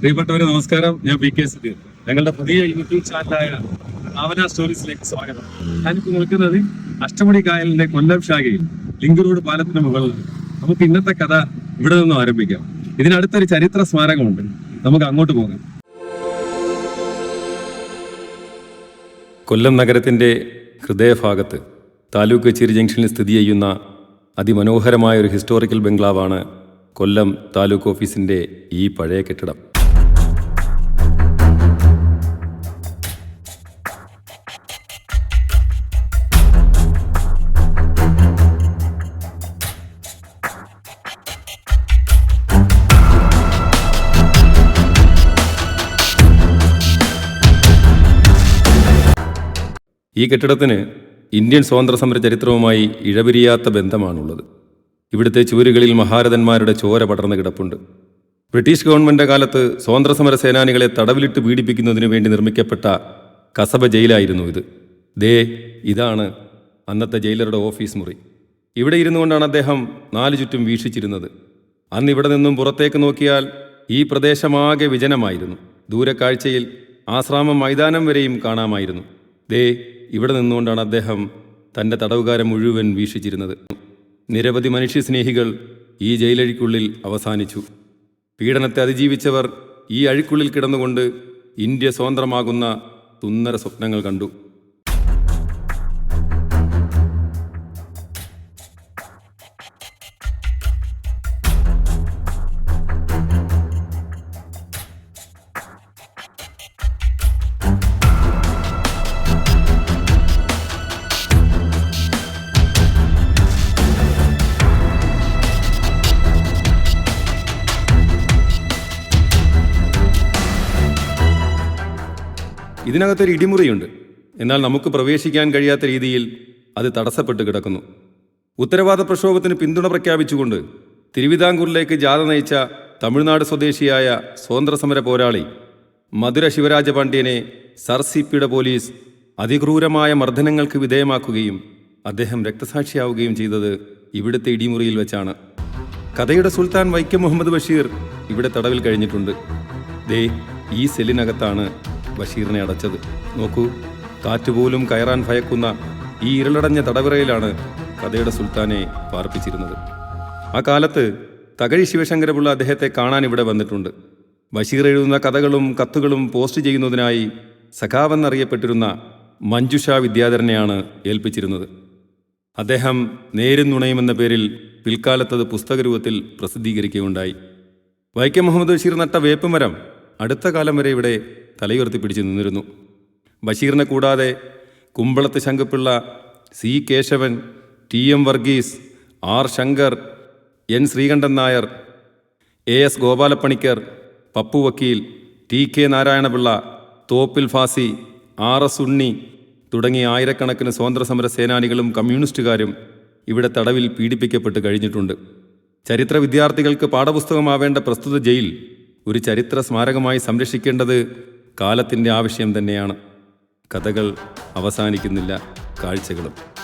പ്രിയപ്പെട്ടവരെ നമസ്കാരം. ഞാൻ പി കെ സുധീർ ഞങ്ങളുടെ പുതിയ യൂട്യൂബ് ചാനലായ ഭാവന സ്റ്റോറീസിലേക്ക് സ്വാഗതം. ഞാനിപ്പോൾ നിൽക്കുന്നത് അഷ്ടമുടി കായലിന്റെ കൊല്ലം ശാഖയിൽ ലിങ്ക് റോഡ് പാലത്തിന് മുകളിൽ. നമുക്ക് ഇന്നത്തെ കഥ ഇവിടെ നിന്ന് ആരംഭിക്കാം. ഇതിനടുത്തൊരു ചരിത്ര സ്മാരകമുണ്ട്. നമുക്ക് അങ്ങോട്ട് പോകാം. കൊല്ലം നഗരത്തിന്റെ ഹൃദയഭാഗത്ത് താലൂക്ക് കച്ചേരി ജംഗ്ഷനിൽ സ്ഥിതി ചെയ്യുന്ന അതിമനോഹരമായ ഒരു ഹിസ്റ്റോറിക്കൽ ബംഗ്ലാവാണ് കൊല്ലം താലൂക്ക് ഓഫീസിന്റെ ഈ പഴയ കെട്ടിടം. ഈ കെട്ടിടത്തിന് ഇന്ത്യൻ സ്വാതന്ത്ര്യസമര ചരിത്രവുമായി ഇഴപിരിയാത്ത ബന്ധമാണുള്ളത്. ഇവിടുത്തെ ചുവരുകളിൽ മഹാരഥന്മാരുടെ ചോര പടർന്നു കിടപ്പുണ്ട്. ബ്രിട്ടീഷ് ഗവൺമെന്റ് കാലത്ത് സ്വാതന്ത്ര്യസമര സേനാനികളെ തടവിലിട്ട് പീഡിപ്പിക്കുന്നതിനു വേണ്ടി നിർമ്മിക്കപ്പെട്ട കസബ ജയിലായിരുന്നു ഇത്. ദേ ഇതാണ് അന്നത്തെ ജയിലറുടെ ഓഫീസ് മുറി. ഇവിടെ ഇരുന്നു കൊണ്ടാണ് അദ്ദേഹം നാലു ചുറ്റും വീക്ഷിച്ചിരുന്നത്. അന്ന് ഇവിടെ നിന്നും പുറത്തേക്ക് നോക്കിയാൽ ഈ പ്രദേശമാകെ വിജനമായിരുന്നു. ദൂരക്കാഴ്ചയിൽ ആശ്രാമം മൈതാനം വരെയും കാണാമായിരുന്നു. ദേ ഇവിടെ നിന്നുകൊണ്ടാണ് അദ്ദേഹം തന്റെ തടവുകാരെ മുഴുവൻ വീക്ഷിച്ചിരുന്നത്. നിരവധി മനുഷ്യസ്നേഹികൾ ഈ ജയിലഴിക്കുള്ളിൽ അവസാനിച്ചു. പീഡനത്തെ അതിജീവിച്ചവർ ഈ അഴിക്കുള്ളിൽ കിടന്നുകൊണ്ട് ഇന്ത്യ സ്വതന്ത്രമാകുന്ന സുന്ദര സ്വപ്നങ്ങൾ കണ്ടു. ഇതിനകത്തൊരു ഇടിമുറിയുണ്ട്. എന്നാൽ നമുക്ക് പ്രവേശിക്കാൻ കഴിയാത്ത രീതിയിൽ അത് തടസ്സപ്പെട്ട് കിടക്കുന്നു. ഉത്തരവാദ പ്രക്ഷോഭത്തിന് പിന്തുണ പ്രഖ്യാപിച്ചുകൊണ്ട് തിരുവിതാംകൂറിലേക്ക് ജാഥ നയിച്ച തമിഴ്നാട് സ്വദേശിയായ സ്വാതന്ത്ര്യസമര പോരാളി മധുര ശിവരാജ പാണ്ഡ്യനെ സർ സി പിയുടെ പോലീസ് അതിക്രൂരമായ മർദ്ദനങ്ങൾക്ക് വിധേയമാക്കുകയും അദ്ദേഹം രക്തസാക്ഷിയാവുകയും ചെയ്തത് ഇവിടുത്തെ ഇടിമുറിയിൽ വെച്ചാണ്. കഥയുടെ സുൽത്താൻ വൈക്കം മുഹമ്മദ് ബഷീർ ഇവിടെ തടവിൽ കഴിഞ്ഞിട്ടുണ്ട്. ദേ ഈ സെല്ലിനകത്താണ് ബഷീറിനെ അടച്ചത്. നോക്കൂ കാറ്റുപോലും കയറാൻ ഭയക്കുന്ന ഈ ഇരുളടഞ്ഞ തടവിറയിലാണ് കഥയുടെ സുൽത്താനെ പാർപ്പിച്ചിരുന്നത്. ആ കാലത്ത് തകഴി ശിവശങ്കരപിള്ള അദ്ദേഹത്തെ കാണാൻ ഇവിടെ വന്നിട്ടുണ്ട്. ബഷീർ എഴുതുന്ന കഥകളും കത്തുകളും പോസ്റ്റ് ചെയ്യുന്നതിനായി സഖാവെന്നറിയപ്പെട്ടിരുന്ന മഞ്ജുഷ വിദ്യാധരനെയാണ് ഏൽപ്പിച്ചിരുന്നത്. അദ്ദേഹം നേരും നുണയുമെന്ന പേരിൽ പിൽക്കാലത്തത് പുസ്തകരൂപത്തിൽ പ്രസിദ്ധീകരിക്കുകയുണ്ടായി. വൈക്കം മുഹമ്മദ് ബഷീർ നട്ട വേപ്പുമരം അടുത്ത കാലം വരെ ഇവിടെ തലയുയർത്തി പിടിച്ചു നിന്നിരുന്നു. ബഷീറിനെ കൂടാതെ Kumbalath Sankupillai C. Kesavan T. M. Varghese R. Sankar N. Sreekantan Nair A. S. Gopalapanicker Pappu വക്കീൽ T. K. Narayanapillai Thoppil Fasi R. S. Unni തുടങ്ങിയ ആയിരക്കണക്കിന് സ്വാതന്ത്ര്യസമര സേനാനികളും കമ്മ്യൂണിസ്റ്റുകാരും ഇവിടെ തടവിൽ പീഡിപ്പിക്കപ്പെട്ട് കഴിഞ്ഞിട്ടുണ്ട്. ചരിത്ര വിദ്യാർത്ഥികൾക്ക് പാഠപുസ്തകമാവേണ്ട പ്രസ്തുത ജയിൽ ഒരു ചരിത്ര സ്മാരകമായി സംരക്ഷിക്കേണ്ടത് കാലത്തിന്റെ ആവശ്യം തന്നെയാണ്. കഥകൾ അവസാനിക്കുന്നില്ല കാഴ്ചകളും.